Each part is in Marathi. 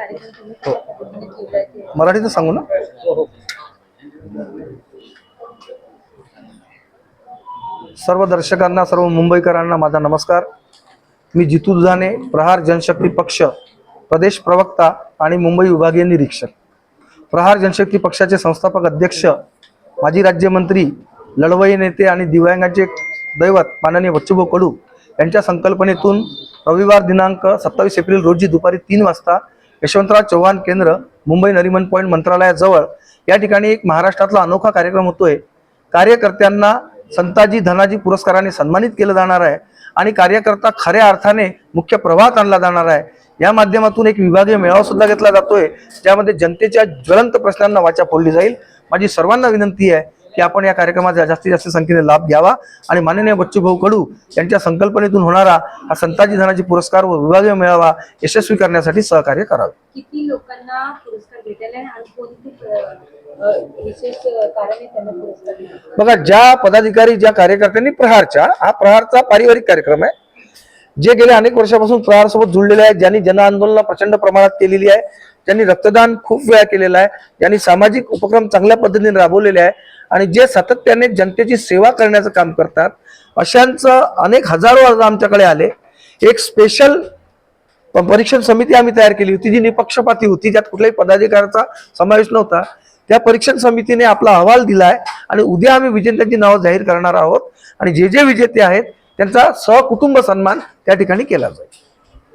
कार्यक्रम तुम्ही कशा पद्धतीने ठेवलाय ते? मराठीतच सांगू ना? सर्व दर्शकांना सर्व मुंबईकरांना माझा नमस्कार. मी जितू दुधाने प्रहार जनशक्ती पक्ष प्रदेश प्रवक्ता आणि मुंबई विभागीय निरीक्षक. प्रहार जनशक्ती पक्षाचे संस्थापक अध्यक्ष माजी राज्यमंत्री लढवई नेते आणि दिव्यांगांचे दैवत माननीय बच्चूभाऊ कडू यांच्या संकल्पनेतून रविवार दिनांक सत्तावीस एप्रिल रोजी दुपारी तीन वाजता यशवंतराव चव्हाण केंद्र मुंबई नरिमन पॉईंट मंत्रालयाजवळ या ठिकाणी एक महाराष्ट्रातला अनोखा कार्यक्रम होतोय. कार्यकर्त्यांना संताजी धनाजी पुरस्काराने सन्मानित केलं जाणार आहे आणि कार्यकर्ता खऱ्या अर्थाने मुख्य प्रवाहात आणला जाणार आहे. या माध्यमातून एक विभागीय मेळावा सुद्धा घेतला जातोय ज्यामध्ये जनतेच्या ज्वलंत प्रश्नांना वाचा फोडली जाईल. माझी सर्वांना विनंती आहे की आपण या कार्यक्रमाचा जास्तीत जास्त संख्येने लाभ घ्यावा आणि माननीय बच्चूभाऊ कडू यांच्या संकल्पनेतून होणारा हा संताजी धनाजी पुरस्कार व विभागीय मेळावा यशस्वी करण्यासाठी सहकार्य करावे. किती लोकांना पुरस्कार त्यांना बघा ज्या पदाधिकारी ज्या कार्यकर्त्यांनी प्रहारच्या हा प्रहारचा पारिवारिक कार्यक्रम आहे. जे गेल्या अनेक वर्षापासून प्रहारसोबत जुळलेले आहेत ज्यांनी जन आंदोलन प्रचंड प्रमाणात केलेली आहे ज्यांनी रक्तदान खूप वेळा केलेलं आहे ज्यांनी सामाजिक उपक्रम चांगल्या पद्धतीने राबवलेले आहे आणि जे सातत्याने जनतेची सेवा करण्याचं काम करतात अशांचं अनेक हजारो अर्ज आमच्याकडे आले. एक स्पेशल परीक्षण समिती आम्ही तयार केली होती जी निपक्षपाती होती ज्यात कुठल्याही पदाधिकाऱ्याचा समावेश नव्हता. त्या परीक्षण समितीने आपला अहवाल दिलाय आणि उद्या आम्ही विजेत्यांची नावं जाहीर करणार आहोत आणि जे जे विजेते आहेत त्यांचा सहकुटुंब सन्मान त्या ठिकाणी केला जाईल.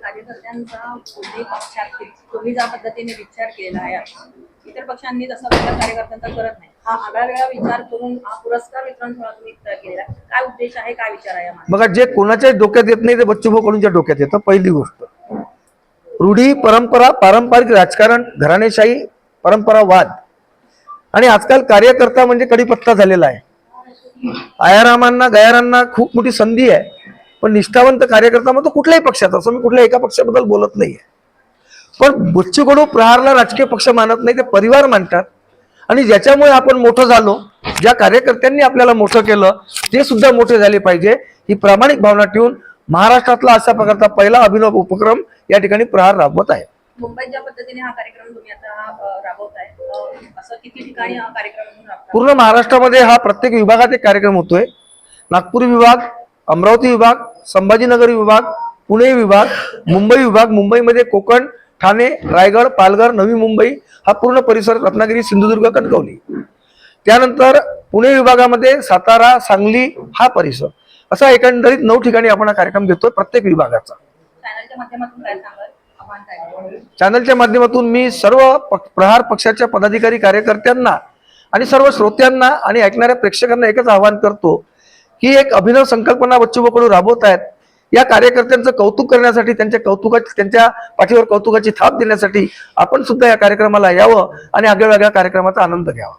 कार्यकर्त्यांचा तुम्ही ज्या पद्धतीने विचार केला आहे इतर पक्षांनी तसा विचार कार्यकर्त्यांचा करत नाही. हा आगळा वेगळा विचार करून हा पुरस्कार वितरण सोहळा तुम्ही केलेला काय उद्देश आहे काय विचार आहे बघा जे कोणाच्याही डोक्यात येत नाही ते बच्चूभाऊ कडूनच्या डोक्यात येतं पहिली गोष्ट. रूढी परंपरा पारंपरिक राजकारण घराणेशाही परंपरावाद. आणि आजकाल कार्यकर्ता म्हणजे कडीपत्ता झालेला आहे. आयारामांना गयारांना खूप मोठी संधी आहे पण निष्ठावंत कार्यकर्ता मग तो कुठल्याही पक्षाचा असं मी कुठल्या एका पक्षाबद्दल बोलत नाहीये. पण बच्चू कडू प्रहारला राजकीय पक्ष मानत नाही ते परिवार मानतात. आणि ज्याच्यामुळे आपण मोठं झालो ज्या कार्यकर्त्यांनी आपल्याला मोठं केलं ते सुद्धा मोठे झाले पाहिजे. ही प्रामाणिक भावना ठेवून महाराष्ट्रातला अशा प्रकारचा पहिला अभिनव उपक्रम या ठिकाणी प्रहार राबवत आहे. मुंबईत ज्या पद्धतीने हा कार्यक्रम तुम्ही आता अ, राबवताय. अ, असं किती ठिकाणी हा कार्यक्रम म्हणून राबता पूर्ण महाराष्ट्रामध्ये हा प्रत्येक विभागात एक कार्यक्रम होतोय. नागपूर विभाग अमरावती विभाग संभाजीनगर विभाग पुणे विभाग मुंबई विभाग. मुंबईमध्ये कोकण ठाणे रायगड पालघर नवी मुंबई हा पूर्ण परिसर रत्नागिरी सिंधुदुर्ग कणकवली. त्यानंतर पुणे विभागामध्ये सातारा सांगली हा परिसर. असा एकंदरीत नऊ ठिकाणी आपण हा कार्यक्रम घेतोय प्रत्येक विभागाचा. चॅनलच्या माध्यमातून मी सर्व प्रहार पक्षाच्या पदाधिकारी कार्यकर्त्यांना आणि सर्व श्रोत्यांना आणि ऐकणाऱ्या प्रेक्षकांना एकच आवाहन करतो की एक अभिनव संकल्पना बच्चूबाकडून राबवत आहेत. या कार्यकर्त्यांचं कौतुक करण्यासाठी त्यांच्या कौतुकाची त्यांच्या पाठीवर कौतुकाची थाप देण्यासाठी आपण सुद्धा या कार्यक्रमाला यावं आणि आगळ्या वेगळ्या कार्यक्रमाचा आनंद घ्यावा.